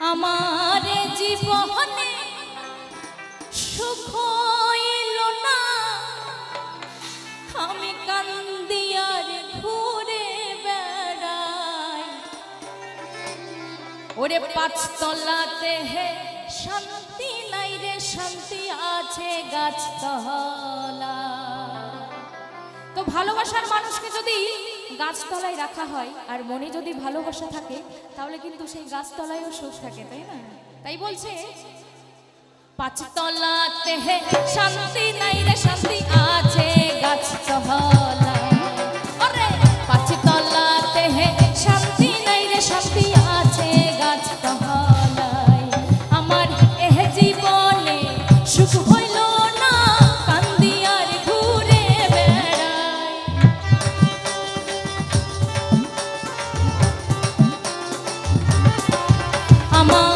আমার জীবনে সুখ না। আমি কান্দিয়ার ঘুরে বেড়াই। ওরে পাঁচতলাতে হে শান্তি নাই রে, শান্তি আছে গাছতলা। তো ভালোবাসার মানুষকে যদি গাছতলায় রাখা হয়, আর মনে যদি ভালোবাসা থাকে, তাহলে কিন্তু সেই গাছতলায়ও সুখ থাকে, তাই না? তাই বলছে, পাঁচতলাতে শান্তি নাই রে, শান্তি আছে আমার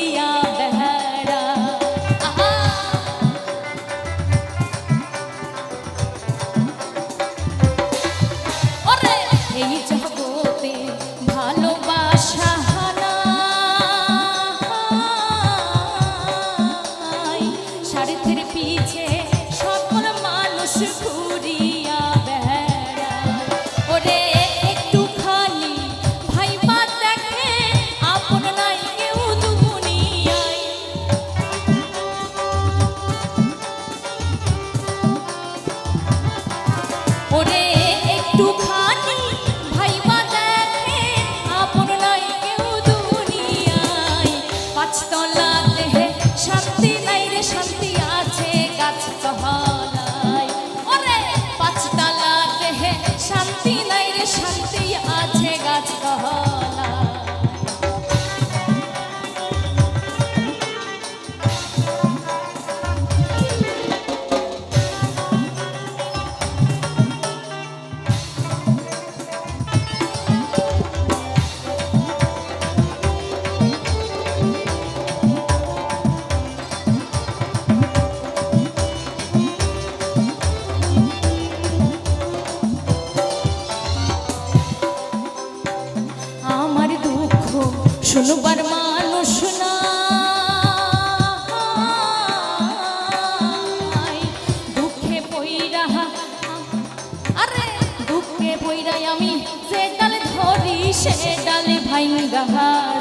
মানুষ শান্তি শুনবার মানুষ নাই দুঃখে পইরা, আরে দুঃখে পইরাই আমি যে ডাল ধরি, সে ডালে ভাইঙ্গা যায়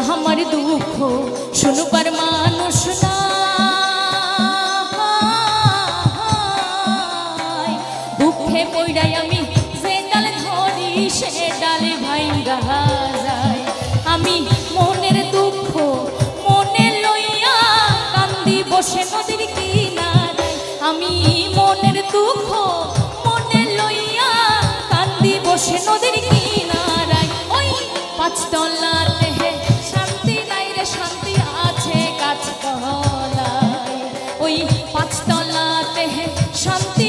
আমার দুঃখ শুনবার মানুষ নাই দুঃখ লইয়া কান্দি বসে নদীর কিনারায়। আমি মনের মনে শান্তি নাই রে, শান্তি আছে গাছ তলায় ওই পাঁচতলাতে হে শান্তি